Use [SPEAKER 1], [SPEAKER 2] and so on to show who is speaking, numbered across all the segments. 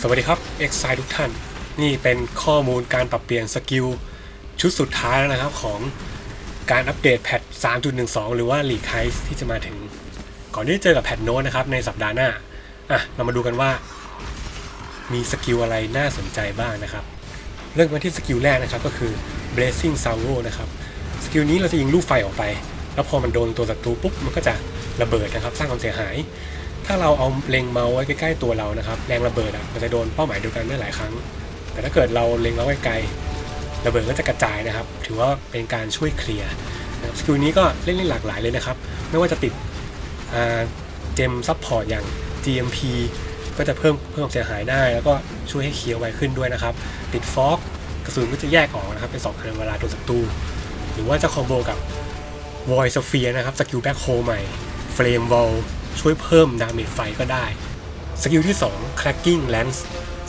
[SPEAKER 1] สวัสดีครับ x อ i ทุกท่าน นี่เป็นข้อมูลการปรับเปลี่ยนสกิลชุดสุดท้ายแล้วนะครับของการอัปเดตแพท 3.12 หรือว่า l e a k h e i ที่จะมาถึง ก่อนที่จะเจอกับแพทโน้ตนะครับในสัปดาห์หน้า อะ เรามาดูกันว่า มีสกิลอะไรน่าสนใจบ้างนะครับ เริ่มกันที่สกิลแรกนะครับก็คือ blazing s a l o นะครับ สกิลนี้เราจะยิงลูกไฟออกไป แล้วพอมันโดนตัวศัตรูปุ๊บมันก็จะระเบิดนะครับ สร้างความเสียหาย ถ้าเราเอาเล็งเมาส์ไว้ใกล้ๆตัวเรานะครับ แรงระเบิดอะมันจะโดนเป้าหมายเดียวกันได้หลายครั้ง แต่ถ้าเกิดเราเล็งเมาส์ไกลๆระเบิดก็จะกระจายนะครับ ถือว่าเป็นการช่วยเคลียร์นะครับสกิลนี้ก็เล่นได้หลากหลายเลยนะครับ ไม่ว่าจะติดเจมซับพอร์ตอย่าง GMP ก็จะเพิ่มเพิ่มเสียหายได้ แล้วก็ช่วยให้เคลียร์ไวขึ้นด้วยนะครับ ติดฟอกกระสุนก็จะแยกออกนะครับ เป็นสองอันเวลาโดนศัตรูหรือว่าจะคอมโบกับ Void Sphere นะครับสกิลแบ็คโฮใหม่ Flame Wall ช่วยเพิ่มดาเมจไฟก็ได้ สกิลที่ 2 Cracking Lance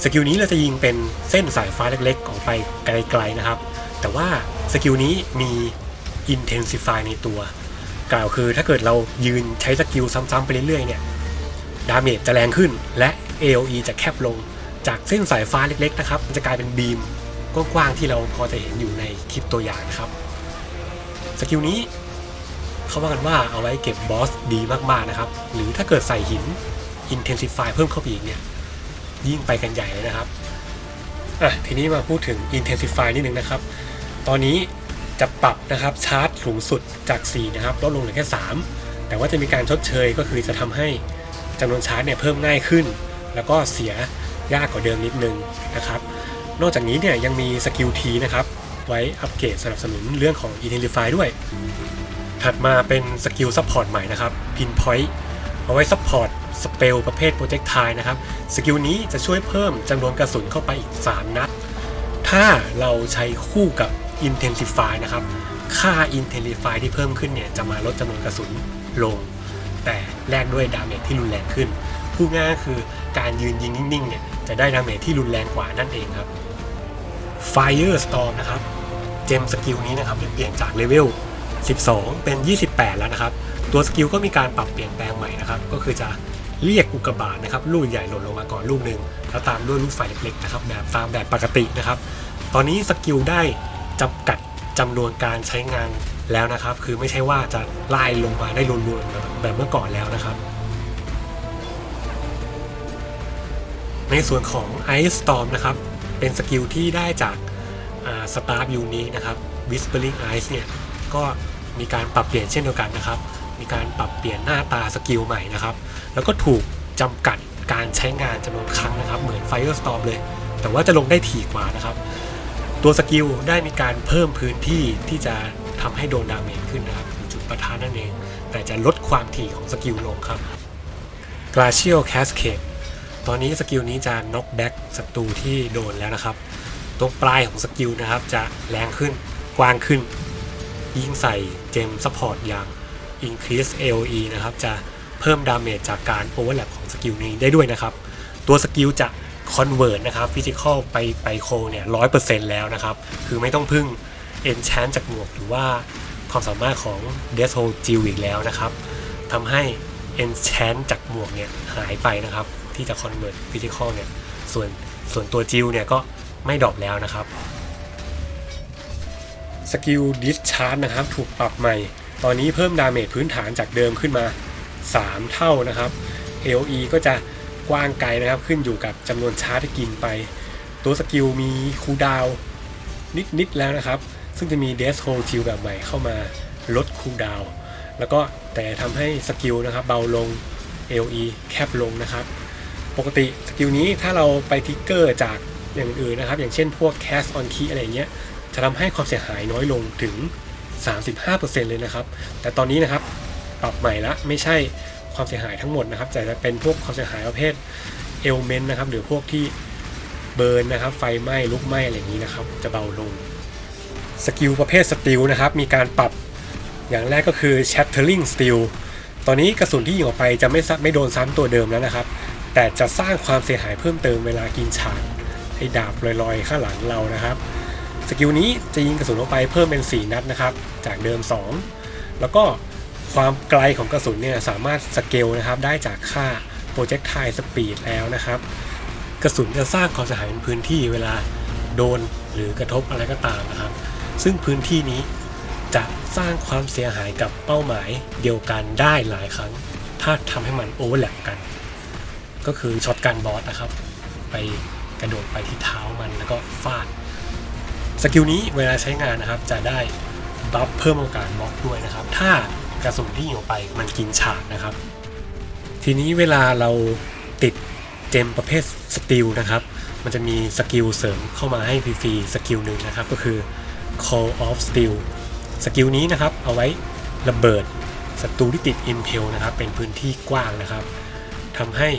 [SPEAKER 1] สกิลนี้เราจะยิงเป็นเส้นสายฟ้าเล็กๆ ออกไปไกลๆนะครับ แต่ว่าสกิลนี้มี Intensify ในตัว กล่าวคือถ้าเกิดเรายืนใช้สกิลซ้ำๆไปเรื่อยๆเนี่ยดาเมจจะแรงขึ้นและ AOE จะแคบลงจากเส้นสายฟ้าเล็กๆนะครับจะกลายเป็นบีมกว้างๆที่เราพอจะเห็นอยู่ในคลิปตัวอย่างนะครับ สกิลนี้ เขาว่ากันว่าเอาไว้เก็บบอสดีมากๆนะครับ หรือถ้าเกิดใส่หิน Intensify เพิ่มเข้าไปอีกเนี่ย ยิ่งไปกันใหญ่เลยนะครับอะทีนี้มาพูดถึง Intensify นิดนึงนะครับ ตอนนี้จะปรับนะครับชาร์จสูงสุดจาก 4 นะครับลดลงเหลือแค่ 3 แต่ว่าจะมีการชดเชยก็คือจะทำให้จำนวนชาร์จเนี่ยเพิ่มง่ายขึ้น แล้วก็เสียยากกว่าเดิมนิดนึงนะครับ นอกจากนี้เนี่ยยังมีสกิลทีนะครับ ไว้อัปเกรดสนับสนุนเรื่องของ Intensify ด้วย ถัดมาเป็นสกิลซัพพอร์ตใหม่นะครับ Pinpoint เอาไว้ซัพพอร์ตสเปลประเภทโปรเจกต์ไทนะครับสกิลนี้จะช่วยเพิ่มจำนวนกระสุนเข้าไปอีก 3 นัด ถ้าเราใช้คู่กับ Intensify นะครับ ค่า Intensify ที่เพิ่มขึ้นเนี่ย จะมาลดจำนวนกระสุนลง แต่แลกด้วยดาเมจที่รุนแรงขึ้น พูดง่ายคือการยืนยิงนิ่งๆเนี่ย จะได้ดาเมจที่รุนแรงกว่านั่นเองครับ Fire Storm นะครับ เจมสกิลนี้นะครับเปลี่ยนจากเลเวล 12 เป็น 28 แล้วนะครับ ตัวสกิลก็มีการปรับเปลี่ยนแปลงใหม่นะครับ ก็คือจะเรียกอุกกาบาตนะครับลูกใหญ่หล่นลงมาก่อนลูกหนึ่งแล้วตามด้วยลูกไฟเล็กๆนะครับแบบตามแบบปกตินะครับ ตอนนี้สกิลได้จำกัดจำนวนการใช้งานแล้วนะครับ คือไม่ใช่ว่าจะไล่ลงมาได้รุนๆแบบแบบเมื่อก่อนแล้วนะครับ ในส่วนของ Ice Storm นะครับ เป็นสกิลที่ได้จากสตาร์ฟยูนินะครับ Whispering Eyes เนี่ยก็ มีการปรับเปลี่ยนเช่นเดียวกันนะครับ มีการปรับเปลี่ยนหน้าตาสกิลใหม่นะครับ แล้วก็ถูกจำกัดการใช้งานจำนวนครั้งนะครับ เหมือน Firestorm เลย แต่ว่าจะลงได้ถี่กว่านะครับ ตัวสกิลได้มีการเพิ่มพื้นที่ที่จะทำให้โดนดาเมจขึ้นนะครับหรือจุดประทานนั่นเอง แต่จะลดความถี่ของสกิลลงครับ Glacial Cascade ตอนนี้สกิลนี้จะน็อกแบ็กศัตรูที่โดนแล้วนะครับ ตรงปลายของสกิลนะครับจะแรงขึ้นกว้างขึ้น ยิ่งใส่เจมซัพพอร์ตอย่าง Increase AOE นะครับจะเพิ่มดาเมจจากการโอเวอร์แลปของสกิลนี้ได้ด้วยนะครับ ตัวสกิลจะ Convert นะครับฟิสิกอลไปไปโคเนี่ยร้อยเปอร์เซ็นต์แล้วนะครับ คือไม่ต้องพึ่ง Enchant จากหมวกหรือว่าความสามารถของ Death Hole จิวอีกแล้วนะครับทำให้ Enchant จากหมวกเนี่ยหายไปนะครับ ที่จะ Convert Physical เนี่ยส่วนส่วนตัวจิวเนี่ยก็ไม่ดรอปแล้วนะครับ สกิลดิสชาร์จนะครับถูกปรับใหม่ ตอนนี้เพิ่มดาเมจพื้นฐานจากเดิมขึ้นมา 3 เท่านะครับ AOE ก็จะกว้างไกลนะครับขึ้นอยู่กับจำนวนชาร์จที่กินไป ตัวสกิลมีคูดาวน์นิดๆแล้วนะครับ ซึ่งจะมีเดสโฮจิลแบบใหม่เข้ามาลดคูดาวแล้วก็แต่ทำให้สกิลนะครับเบาลง AOE แคบลงนะครับ ปกติสกิลนี้ถ้าเราไปทิกเกอร์จากอย่างอื่นนะครับ อย่างเช่นพวก Cast on Key อะไรเงี้ย จะทำให้ความเสียหายน้อยลงถึง 35%เลยนะครับ แต่ตอนนี้นะครับปรับใหม่ละไม่ใช่ความเสียหายทั้งหมดนะครับ แต่จะเป็นพวกความเสียหายประเภทเอลเมนต์นะครับ หรือพวกที่เบิร์นนะครับ ไฟไหม้ลุกไหม้อะไรอย่างนี้นะครับ จะเบาลงสกิลประเภทสติลนะครับ มีการปรับอย่างแรกก็คือ shattering steel ตอนนี้กระสุนที่ยิงออกไปจะไม่ไม่โดนซ้ำตัวเดิมแล้วนะครับ แต่จะสร้างความเสียหายเพิ่มเติมเวลากินฉากไอ้ดาบลอยๆ ข้างหลังเรานะครับ สกิลนี้จะยิงกระสุนออกไปเพิ่มเป็น 4 นัดนะครับ จากเดิม 2 แล้วก็ความไกลของกระสุนเนี่ยสามารถสเกลนะครับได้จากค่า projectile speed แล้วนะครับ กระสุนจะสร้างความเสียหายในพื้นที่เวลาโดนหรือกระทบอะไรก็ตามนะครับ ซึ่งพื้นที่นี้จะสร้างความเสียหายกับเป้าหมายเดียวกันได้หลายครั้ง ถ้าทำให้มันโอเวอร์แลปกัน ก็คือช็อตการบอสนะครับ ไปกระโดดไปที่เท้ามันแล้วก็ฟาด สกิลนี้เวลาใช้งานนะครับจะได้บัฟเพิ่มโอกาสบล็อกด้วยนะครับ ถ้ากระสุนที่ยิงออกไปมันกินฉากนะครับ ทีนี้เวลาเราติดเจมประเภทสติลนะครับ มันจะมีสกิลเสริมเข้ามาให้ฟรีๆสกิลหนึ่งนะครับ ก็คือ Call of Steel สกิลนี้นะครับเอาไว้ระเบิดศัตรูที่ติด Impel นะครับ เป็นพื้นที่กว้างนะครับทำให้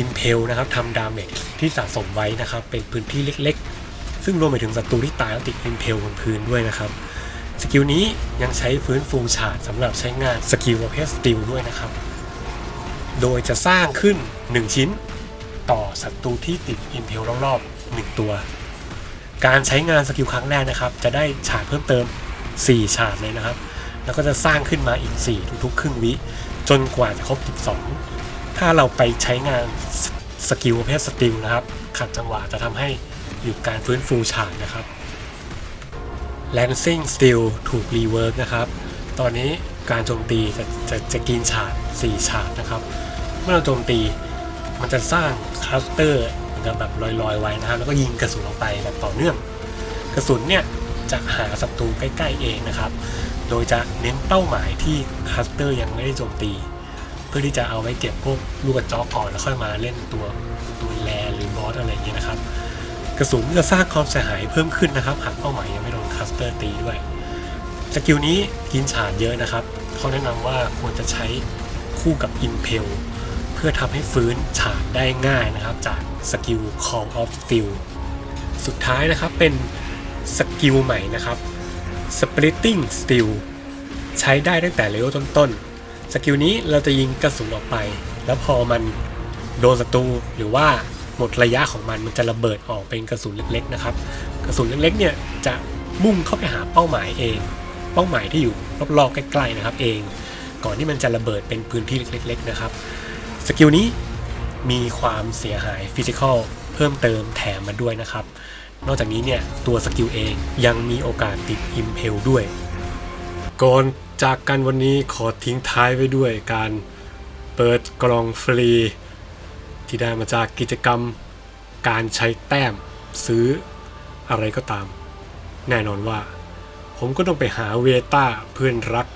[SPEAKER 1] Impel นะครับทำดาเมจที่สะสมไว้นะครับ เป็นพื้นที่เล็กๆ ซึ่งรวมไปถึงศัตรูที่ตายแล้วติด Impel บนพื้นด้วยนะครับสกิลนี้ยังใช้ฟื้นฟูชาร์จสำหรับใช้งานสกิลประเภทสติลด้วยนะครับ โดยจะสร้างขึ้น 1 ชิ้น ต่อศัตรูที่ติด Impel รอบๆ 1 ตัว การใช้งานสกิลครั้งแรกนะครับ จะได้ฉากเพิ่มเติม 4 ฉากเลยนะครับ แล้วก็จะสร้างขึ้นมาอีก 4 ทุกๆ ครึ่งวิ จนกว่าจะครบ 12 ถ้าเราไปใช้งานสสกิลประเภทสติลนะครับ ขัดจังหวะจะทำให้ หยุดการฟื้นฟูฉากนะครับ Lancing Steel ถูกรีเวิร์กนะครับ ตอนนี้การโจมตีจะจะจะกินฉาก 4 ฉากนะครับ เมื่อเราโจมตีมันจะสร้างคลัสเตอร์เหมือนกับแบบลอยๆไว้นะครับ แล้วก็ยิงกระสุนออกไปแบบต่อเนื่อง กระสุนเนี่ยจะหาศัตรูใกล้ๆเองนะครับ โดยจะเน้นเป้าหมายที่คลัสเตอร์ยังไม่ได้โจมตี เพื่อที่จะเอาไว้เก็บพวกลูกกระจอกก่อนแล้วค่อยมาเล่นตัวตัวแลหรือบอสอะไรอย่างเงี้ยนะครับ กระสุนจะสร้างความเสียหายเพิ่มขึ้นนะครับ หากเป้าหมายยังไม่โดนคัสเตอร์ตีด้วยสกิลนี้กินฉาดเยอะนะครับเขาแนะนำว่าควรจะใช้คู่กับ Impel เพื่อทำให้ฟื้นฉาดได้ง่ายนะครับ จากสกิล Call of Steel สุดท้ายนะครับเป็นสกิลใหม่นะครับ Splitting Steel ใช้ได้ตั้งแต่เลเวลต้นๆ สกิลนี้เราจะยิงกระสุนออกไป แล้วพอมันโดนศัตรูหรือว่า หมดระยะของมันมันจะระเบิดออกเป็นกระสุนเล็กๆนะครับ กระสุนเล็กๆเนี่ยจะมุ่งเข้าไปหาเป้าหมายเอง เป้าหมายที่อยู่รอบๆใกล้ๆนะครับเอง ก่อนที่มันจะระเบิดเป็นพื้นที่เล็ก ๆ นะครับ สกิลนี้มีความเสียหายฟิสิกอลเพิ่มเติมแถมมาด้วยนะครับ นอกจากนี้เนี่ยตัวสกิลเองยังมีโอกาสติดอิมเพลด้วย ก่อนจากกันวันนี้ขอทิ้งท้ายไว้ด้วยการเปิดกล่องฟรี ที่ได้มาจากกิจกรรมการใช้แต้มซื้ออะไรก็ตาม แน่นอนว่า ผมก็ต้องไปหาเวต้าเพื่อนรัก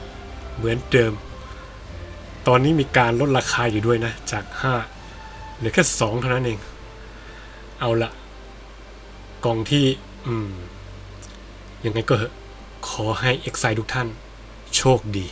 [SPEAKER 1] เหมือนเดิม ตอนนี้มีการลดราคาอยู่ด้วยนะ จาก 5 เหลือแค่ 2 เท่านั้นเอง เอาละกล่องที่ อืม ยังไงก็เหอะขอให้เอ็กไซทุกท่าน โชคดี